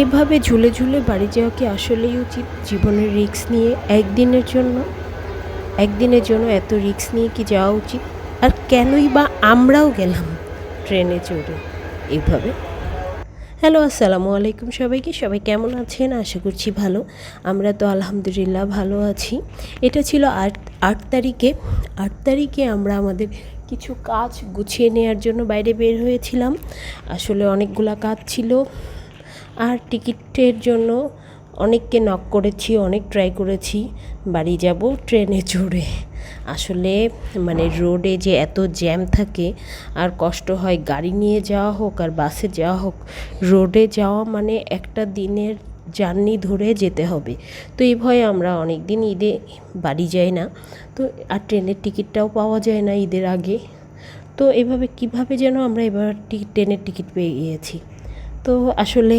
এইভাবে ঝুলে ঝুলে বাড়ি যাওয়া কি আসলেই উচিত জীবনের রিস্ক নিয়ে? একদিনের জন্য? একদিনের জন্য এত রিস্ক নিয়ে কি যাওয়া উচিত? আর কেনই বা আমরাও গেলাম ট্রেনে চড়ে? এইভাবে হ্যালো, আসসালামু আলাইকুম সবাইকে। সবাই কেমন আছেন? আশা করছি ভালো। আমরা তো আলহামদুলিল্লাহ ভালো আছি। এটা ছিল আট আট তারিখে। আট তারিখে আমরা আমাদের কিছু কাজ গুছিয়ে নেওয়ার জন্য বাইরে বের হয়েছিলাম। আসলে অনেকগুলা কাজ ছিল। আর টিকিটের জন্য অনেককে নক করেছি, অনেক ট্রাই করেছি। বাড়ি যাব ট্রেনে চড়ে। আসলে মানে রোডে যে এত জ্যাম থাকে, আর কষ্ট হয় গাড়ি নিয়ে যাওয়া হোক আর বাসে যাওয়া হোক রোডে যাওয়া মানে একটা দিনের জার্নি ধরে যেতে হবে। তো এই ভয়ে আমরা অনেক দিন ঈদে বাড়ি যাই না। তো আর ট্রেনের টিকিটটাও পাওয়া যায় না ঈদের আগে। তো এভাবে কীভাবে যেন আমরা এবার ট্রেনের টিকিট পেয়ে গিয়েছি। তো আসলে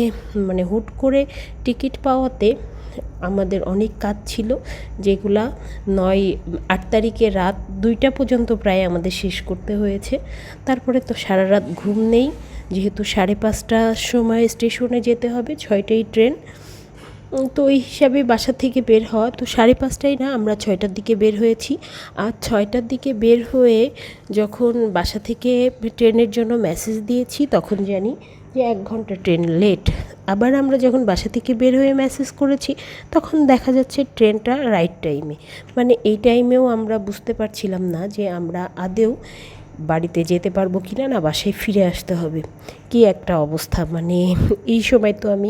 মানে হুট করে টিকিট পাওয়াতে আমাদের অনেক কাজ ছিল, যেগুলা নয়, আট তারিখে রাত দুইটা পর্যন্ত প্রায় আমাদের শেষ করতে হয়েছে। তারপরে তো সারা রাত ঘুম নেই, যেহেতু সাড়ে পাঁচটার সময় স্টেশনে যেতে হবে ছয়টাই ট্রেন। তো ওই হিসাবে বাসা থেকে বের হওয়া, তো সাড়ে পাঁচটায় না আমরা ছয়টার দিকে বের হয়েছি। আর ছয়টার দিকে বের হয়ে যখন বাসা থেকে ট্রেনের জন্য মেসেজ দিয়েছি, তখন জানি যে এক ঘণ্টা ট্রেন লেট আবার আমরা যখন বাসা থেকে বের হয়ে মেসেজ করেছি, তখন দেখা যাচ্ছে ট্রেনটা রাইট টাইমে মানে এই টাইমেও আমরা বুঝতে পারছিলাম না যে আমরা আদেও বাড়িতে যেতে পারব কি না না বাসায় ফিরে আসতে হবে। কি একটা অবস্থা। মানে এই সময় তো আমি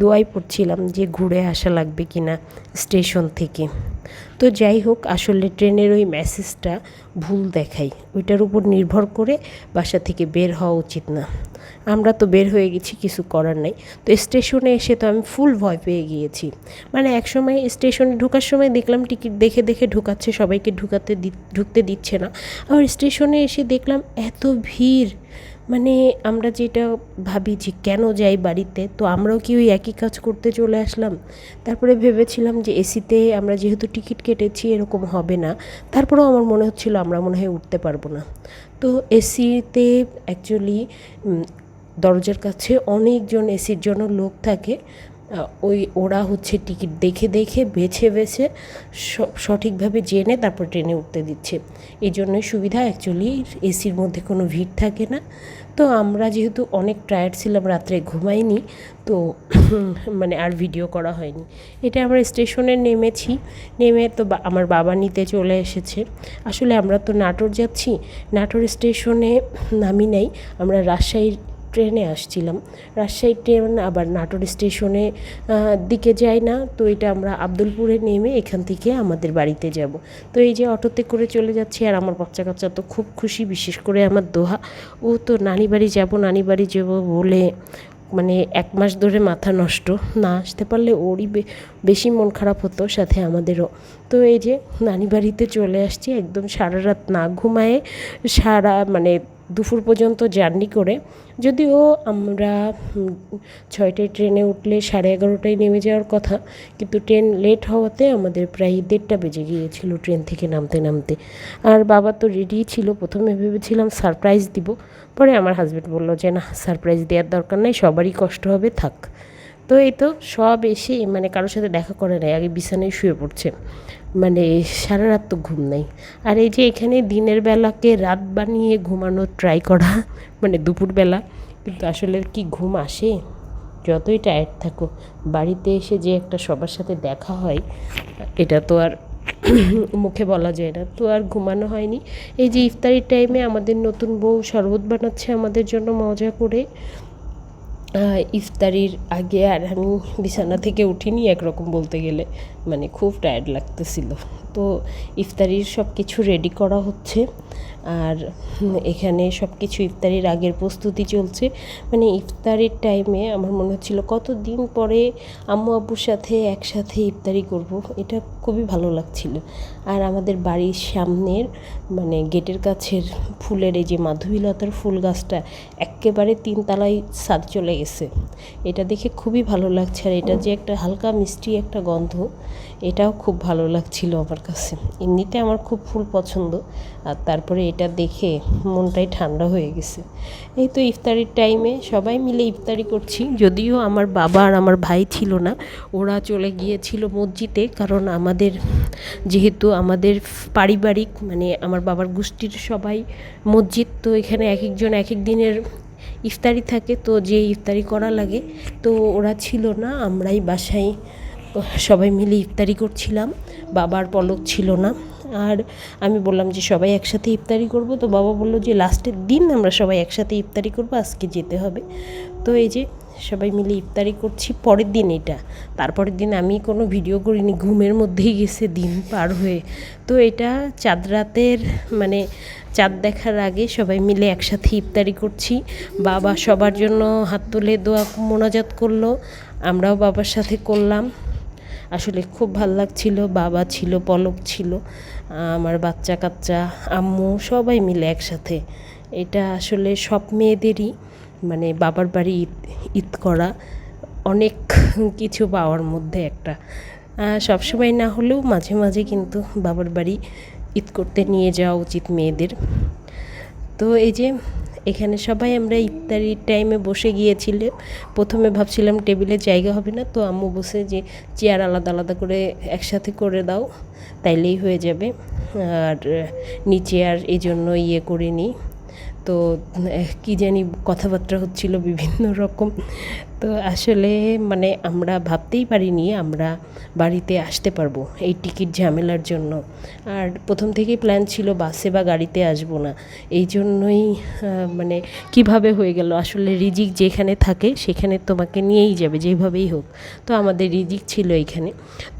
দোয়াই পড়ছিলাম যে ঘুরে আসা লাগবে কি না স্টেশন থেকে। তো যাই হোক, আসলে ট্রেনের ওই মেসেজটা ভুল দেখাই ওইটার উপর নির্ভর করে বাসা থেকে বের হওয়া উচিত না। আমরা তো বের হয়ে গেছি, কিছু করার নাই। তো স্টেশনে এসে তো আমি ফুল ভয় পেয়ে গিয়েছি। মানে এক সময় স্টেশনে ঢোকার সময় দেখলাম টিকিট দেখে দেখে ঢুকাচ্ছে, সবাইকে ঢুকাতে ঢুকতে দিচ্ছে না। আবার স্টেশনে এসে দেখলাম এত ভিড়। মানে আমরা যেটা ভাবি যে কেন যাই বাড়িতে, তো আমরাও কি ওই একই কাজ করতে চলে আসলাম? তারপরে ভেবেছিলাম যে এসিতে আমরা যেহেতু টিকিট কেটেছি, এরকম হবে না। তারপরেও আমার মনে হচ্ছিল আমরা মনে হয় উঠতে পারব না। তো এসিতে অ্যাকচুয়ালি দরজার কাছে অনেকজন এসির জন্য লোক থাকে। ওই ওরা হচ্ছে টিকিট দেখে দেখে, বেছে বেছে সঠিকভাবে জেনে তারপর ট্রেনে উঠতে দিচ্ছে। এই জন্যই সুবিধা অ্যাকচুয়ালি এসির মধ্যে কোনো ভিড় থাকে না। তো আমরা যেহেতু অনেক টায়ার্ড ছিলাম, রাত্রে ঘুমাইনি, তো মানে আর ভিডিও করা হয়নি। এটা আমরা স্টেশনে নেমেছি, নেমে তো আমার বাবা নিতে চলে এসেছে। আসলে আমরা তো নাটোর যাচ্ছি, নাটোর স্টেশনে নামি নাই। আমরা রাজশাহীর ট্রেনে আসছিলাম। রাজশাহী ট্রেন, আবার নাটোর স্টেশনে দিকে যাই না, তো এটা আমরা আব্দুলপুরে নেমে এখান থেকে আমাদের বাড়িতে যাব। তো এই যে অটোতে করে চলে যাচ্ছি, আর আমার বাচ্চা কাচ্চা তো খুব খুশি, বিশেষ করে আমার দোহা। ও তো নানি বাড়ি যাব, নানি বাড়ি যাব বলে মানে এক মাস ধরে মাথা নষ্ট, না আসতে পারলে ওরই বেশি মন খারাপ হতো সাথে আমাদেরও। তো এই যে নানি বাড়িতে চলে আসছি, একদম সারা রাত না ঘুমায়ে, সারা মানে দুপুর পর্যন্ত জার্নি করে, যদিও আমরা ছয়টায় ট্রেনে উঠলে সাড়ে এগারোটায় নেমে যাওয়ার কথা, কিন্তু ট্রেন লেট হওয়াতে আমাদের প্রায় দেড়টা বেজে গিয়েছিল ট্রেন থেকে নামতে নামতে। আর বাবা তো রেডি ছিল, প্রথমে ভেবেছিলাম সারপ্রাইজ দিব, পরে আমার হাজব্যান্ড বলল যে, না সারপ্রাইজ দেওয়ার দরকার নাই, সবারই কষ্ট হবে, থাক। তো এই তো সব এসে মানে কারোর সাথে দেখা করে নেয়, আগে বিছানায় শুয়ে পড়ছে। মানে সারা রাত তো ঘুম নেই। আর এই যে এখানে দিনের বেলাকে রাত বানিয়ে ঘুমানোর ট্রাই করা মানে দুপুরবেলা কিন্তু আসলে কি ঘুম আসে? যতই টায়ার্ড থাকো বাড়িতে এসে যে একটা সবার সাথে দেখা হয়, এটা তো আর মুখে বলা যায় না। তো আর ঘুমানো হয়নি। এই যে ইফতারির টাইমে আমাদের নতুন বউ শরবত বানাচ্ছে আমাদের জন্য মজা করে। ইফতারির আগে আর আমি বিছানা থেকে উঠিনি একরকম বলতে গেলে। মানে খুব টায়ার্ড লাগতেছিল। তো ইফতারির সব কিছু রেডি করা হচ্ছে। আর এখানে সব কিছু ইফতারির আগের প্রস্তুতি চলছে। মানে ইফতারির টাইমে আমার মনে হচ্ছিল কত দিন পরে আম্মু আব্বুর সাথে একসাথে ইফতারি করব। এটা খুবই ভালো লাগছিল। আর আমাদের বাড়ির সামনের মানে গেটের কাছের ফুলের এই যে মাধবীলতার ফুল গাছটা একেবারে তিনতলায় ছাদ চলে গেছে এটা দেখে খুবই ভালো লাগছে আর এটা যে একটা হালকা মিষ্টি একটা গন্ধ, এটাও খুব ভালো লাগছিল আমার কাছে। এমনিতে আমার খুব ফুল পছন্দ আর তারপরে এটা দেখে মনটাই ঠান্ডা হয়ে গেছে। এই তো ইফতারির টাইমে সবাই মিলে ইফতারি করছি, যদিও আমার বাবা আর আমার ভাই ছিল না, ওরা চলে গিয়েছিল মসজিদে কারণ আমাদের যেহেতু আমাদের পারিবারিক মানে আমার বাবার গোষ্ঠীর সবাই মসজিদ, তো এখানে এক একজন এক এক দিনের ইফতারি থাকে, তো যে ইফতারি করা লাগে, তো ওরা ছিল না, আমরাই বাসায় সবাই মিলে ইফতারি করছিলাম, বাবার পলক ছিল না। আর আমি বললাম যে সবাই একসাথে ইফতারি করব, তো বাবা বলল যে, লাস্টের দিন আমরা সবাই একসাথে ইফতারি করব, আজকে যেতে হবে। তো এই যে সবাই মিলে ইফতারি করছি, পরের দিন এটা। তারপরের দিন আমি কোনো ভিডিও করিনি, ঘুমের মধ্যেই গেছে দিন পার হয়ে। তো এটা চাঁদ রাতের মানে চাঁদ দেখার আগে সবাই মিলে একসাথে ইফতারি করছি। বাবা সবার জন্য হাত তুলে দোয়া, মোনাজাত করল, আমরাও বাবার সাথে করলাম। আসলে খুব ভালো লাগছিল, বাবা ছিল, পলক ছিল, আমার বাচ্চা কাচ্চা, আম্মু সবাই মিলে একসাথে। এটা আসলে সব মেয়েদেরই মানে বাবার বাড়ি ঈদ ঈদ করা অনেক কিছু পাওয়ার মধ্যে একটা। সবসময় না হলেও মাঝে মাঝে কিন্তু বাবার বাড়ি ঈদ করতে নিয়ে যাওয়া উচিত মেয়েদের। তো এই যে এখানে সবাই আমরা ইফতারির টাইমে বসে গিয়েছিল। প্রথমে ভাবছিলাম টেবিলে জায়গা হবে না, তো আম্মু বসে যে চেয়ার আলাদা আলাদা করে একসাথে করে দাও, তাইলেই হয়ে যাবে। আর নিচে আর এই জন্য ইয়ে করে নিই তো কী জানি কথাবার্তা হচ্ছিল বিভিন্ন রকম। তো আসলে মানে আমরা ভাবতেই পারিনি আমরা বাড়িতে আসতে পারব এই টিকিট ঝামেলার জন্য। আর প্রথম থেকেই প্ল্যান ছিল বাসে বা গাড়িতে আসব না। এই জন্যই মানে কীভাবে হয়ে গেল? আসলে রিজিক যেখানে থাকে সেখানে তোমাকে নিয়েই যাবে, যেভাবেই হোক। তো আমাদের রিজিক ছিল এইখানে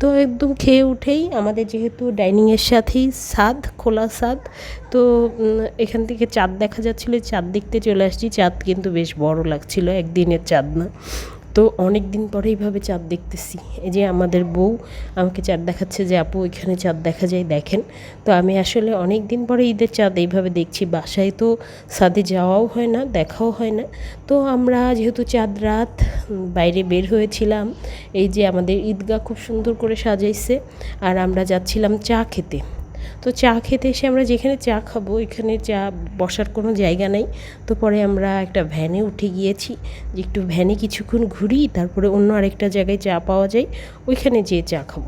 তো একদম খেয়ে উঠেই আমাদের যেহেতু ডাইনিংয়ের সাথেই স্বাদ খোলা স্বাদ তো এখান থেকে চাঁদ দেখা যাচ্ছিল চাঁদ দেখতে চলে আসছি। চাঁদ কিন্তু বেশ বড় লাগছিল, একদিনের চাঁদ না। তো অনেক দিন পরে এইভাবে চাঁদ দেখতেছি। এই যে আমাদের বউ আমাকে চাঁদ দেখাচ্ছে যে, আপু, এখানে চাঁদ দেখা যায়, দেখেন। তো আমি আসলে অনেক দিন পরে ঈদের চাঁদ এইভাবে দেখছি। বাসায় তো ছাদে যাওয়াও হয় না, দেখাও হয় না। তো আমরা যেহেতু চাঁদ রাত বাইরে বের হয়েছিলাম, এই যে আমাদের ঈদগাহ খুব সুন্দর করে সাজাইছে। আর আমরা যাচ্ছিলাম চা খেতে। তো চা খেতে এসে আমরা যেখানে চা খাব ওইখানে চা বসার কোনো জায়গা নেই। তো পরে আমরা একটা ভ্যানে উঠে গিয়েছি, যে একটু ভ্যানে কিছুক্ষণ ঘুরি, তারপরে অন্য আরেকটা জায়গায় চা পাওয়া যায়, ওইখানে যেয়ে চা খাব।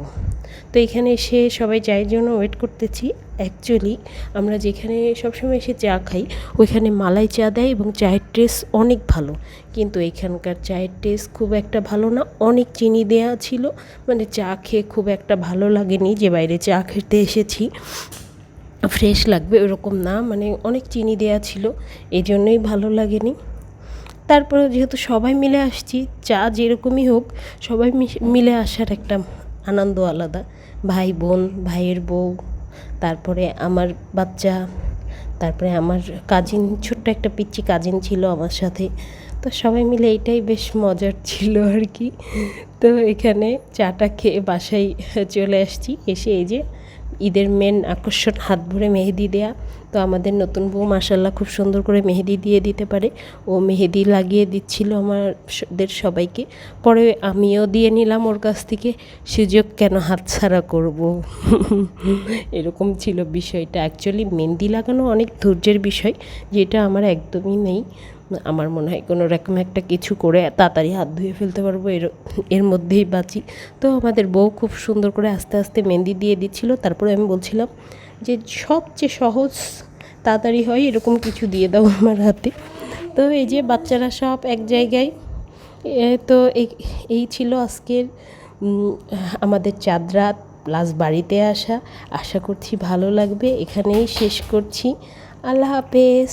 তো এখানে এসে সবাই চায়ের জন্য ওয়েট করতেছি। অ্যাকচুয়ালি আমরা যেখানে সবসময় এসে চা খাই, ওইখানে মালাই চা দেয় এবং চায়ের টেস্ট অনেক ভালো। কিন্তু এখানকার চায়ের টেস্ট খুব একটা ভালো না, অনেক চিনি দেয়া ছিল। মানে চা খেয়ে খুব একটা ভালো লাগেনি, যে বাইরে চা খেতে এসেছি। ফ্রেশ লাগবে, ওরকম না মানে অনেক চিনি দেয়া ছিল এই জন্যই ভালো লাগেনি। তারপরে যেহেতু সবাই মিলে আসছি, চা যেরকমই হোক, সবাই মিলে আসার একটা আনন্দ আলাদা। ভাই বোন, ভাইয়ের বউ তারপরে আমার বাচ্চা, তারপরে আমার কাজিন ছোট্ট একটা পিচ্ছি কাজিন ছিল আমার সাথে। তো সবাই মিলে এটাই বেশ মজার ছিল আর কি তো এখানে চাটা খেয়ে বাসায় চলে আসছি। এসে এই যে ঈদের মেন আকর্ষণ হাত ভরে মেহেদি দেয়া। তো আমাদের নতুন বউ মাসাল্লাহ খুব সুন্দর করে মেহেদি দিয়ে দিতে পারে। ও মেহেদি লাগিয়ে দিচ্ছিল আমাদের সবাইকে। পরে আমিও দিয়ে নিলাম ওর কাছ থেকে। সুযোগ কেন হাতছাড়া করব? এরকম ছিল বিষয়টা। অ্যাকচুয়ালি মেহেন্দি লাগানো অনেক ধৈর্যের বিষয়, যেটা আমার একদমই নেই। আমার মনে হয় কোনো রকম একটা কিছু করে তাড়াতাড়ি হাত ধুয়ে ফেলতে পারব, এর এর মধ্যেই বাঁচি। তো আমাদের বউ খুব সুন্দর করে আস্তে আস্তে মেহেন্দি দিয়ে দিচ্ছিল। তারপরে আমি বলছিলাম যে সবচেয়ে সহজ তাড়াতাড়ি হয় এরকম কিছু দিয়ে দাও আমার হাতে। তো এই যে বাচ্চারা সব এক জায়গায় তো এই ছিল আজকের আমাদের চাঁদ রাত প্লাস বাড়িতে আসা। আশা করছি ভালো লাগবে। এখানেই শেষ করছি। আল্লাহ হাফেজ।